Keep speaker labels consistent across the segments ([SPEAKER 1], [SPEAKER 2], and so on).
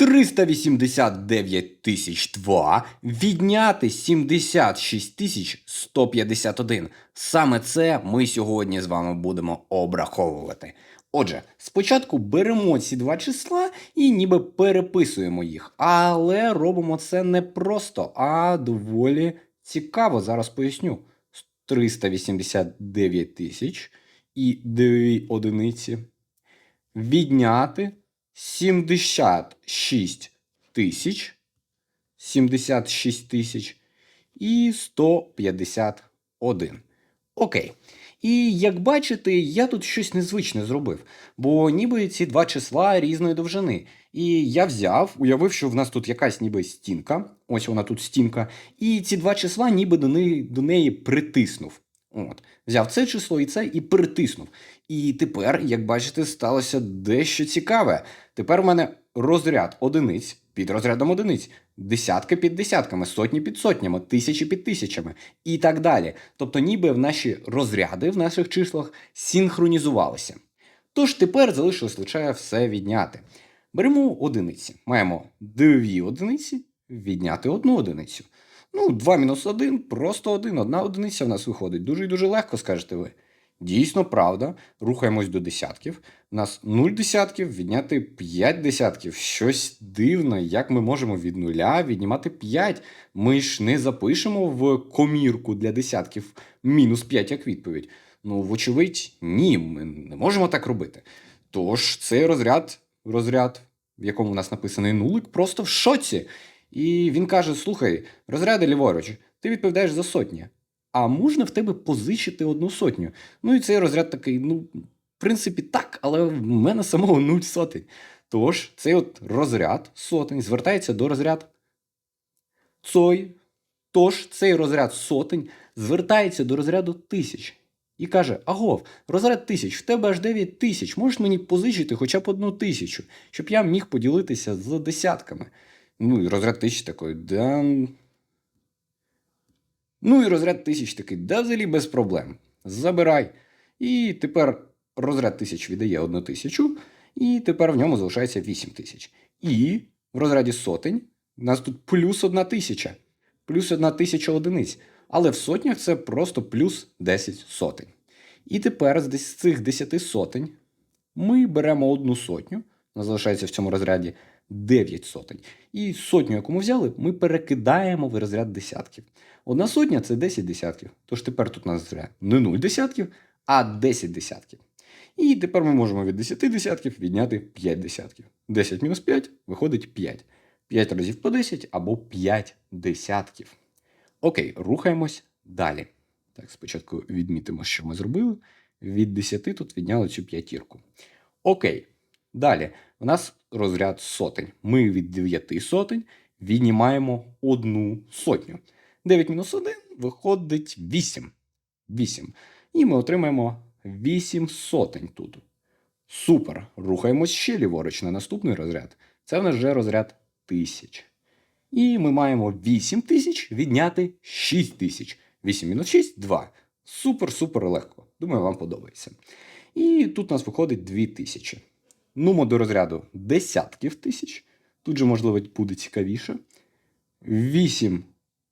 [SPEAKER 1] 389 тисяч 2 відняти 76 тисяч 151. Саме це ми сьогодні з вами будемо обраховувати. Отже, спочатку беремо ці два числа і ніби переписуємо їх, але робимо це не просто, а доволі цікаво. Зараз поясню. 389 тисяч і 2 одиниці відняти 76 тисяч, 76 тисяч і 151. Окей. І як бачите, я тут щось незвичне зробив, бо ніби ці два числа різної довжини. І я взяв, уявив, що в нас тут якась ніби стінка, ось вона тут стінка, і ці два числа ніби до неї, до неї притиснув. От. Взяв це число і це і притиснув. І тепер, як бачите, сталося дещо цікаве. Тепер у мене розряд одиниць під розрядом одиниць, десятки під десятками, сотні під сотнями, тисячі під тисячами і так далі. Тобто, ніби в наші розряди в наших числах синхронізувалися. Тож тепер залишилось лише все відняти. Беремо одиниці. Маємо дві одиниці, відняти одну одиницю. Ну, 2 мінус 1, просто 1, одна одиниця в нас виходить. Дуже і дуже легко, скажете ви. Дійсно, правда. Рухаємось до десятків. У нас 0 десятків, відняти 5 десятків. Щось дивне, як ми можемо від нуля віднімати 5. Ми ж не запишемо в комірку для десятків мінус 5 як відповідь. Ну, вочевидь, ні, ми не можемо так робити. Тож цей розряд, розряд, в якому у нас написаний нулик, просто в шоці. І він каже: слухай, розряди ліворуч, ти відповідаєш за сотні. А можна в тебе позичити одну сотню? Ну і цей розряд такий, ну, в принципі, так, але в мене самого нуль сотень. Тож, цей от розряд сотень звертається до розряд цой. Тож, цей розряд сотень звертається до розряду тисяч. І каже: Агов, розряд тисяч, в тебе аж 9 тисяч. Можеш мені позичити хоча б одну тисячу, щоб я міг поділитися з десятками. Ну, і розряд тисяч такий, да. Ну і розряд тисяч такий, да взагалі без проблем. Забирай. І тепер розряд тисяч віддає одну тисячу, і тепер в ньому залишається 8 тисяч. І в розряді сотень у нас тут плюс одна тисяча, плюс одна тисяча одиниць. Але в сотнях це просто плюс 10 сотень. І тепер з цих 10 сотень ми беремо одну сотню, нас залишається в цьому розряді 9 сотень. І сотню, яку ми взяли, ми перекидаємо в розряд десятків. Одна сотня це 10 десятків. Тож тепер тут у нас не 0 десятків, а 10 десятків. І тепер ми можемо від 10 десятків відняти 5 десятків. 10 мінус 5 виходить 5. 5 разів по 10 або 5 десятків. Окей, рухаємось далі. Так, спочатку відмітимо, що ми зробили. Від 10 тут відняли цю п'ятірку. Окей. Далі. У нас розряд сотень. Ми від 9 сотень віднімаємо одну сотню. 9 мінус 1 виходить 8. 8. І ми отримаємо 8 сотень тут. Супер. Рухаємось ще ліворуч на наступний розряд. Це в нас вже розряд тисяч. І ми маємо 8 тисяч відняти 6 тисяч. 8 мінус 6 2. Супер-супер легко. Думаю, вам подобається. І тут у нас виходить 2 тисячі. Нумо до розряду десятків тисяч. Тут же, можливо, буде цікавіше. 8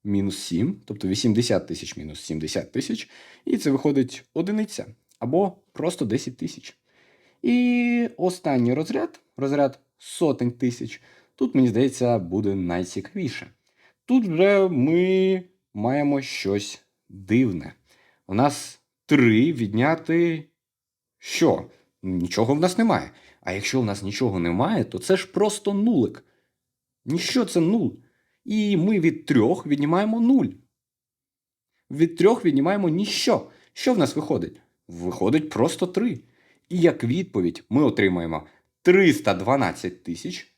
[SPEAKER 1] мінус 7, тобто 80 тисяч мінус 70 тисяч. І це виходить одиниця або просто 10 тисяч. І останній розряд, розряд сотень тисяч, тут, мені здається, буде найцікавіше. Тут вже ми маємо щось дивне. У нас 3 відняти що? Нічого в нас немає. А якщо в нас нічого немає, то це ж просто нулик. Ніщо це нуль. І ми від трьох віднімаємо нуль. Від трьох віднімаємо ніщо. Що в нас виходить? Виходить просто 3. І як відповідь ми отримаємо 312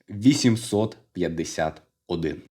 [SPEAKER 1] 851.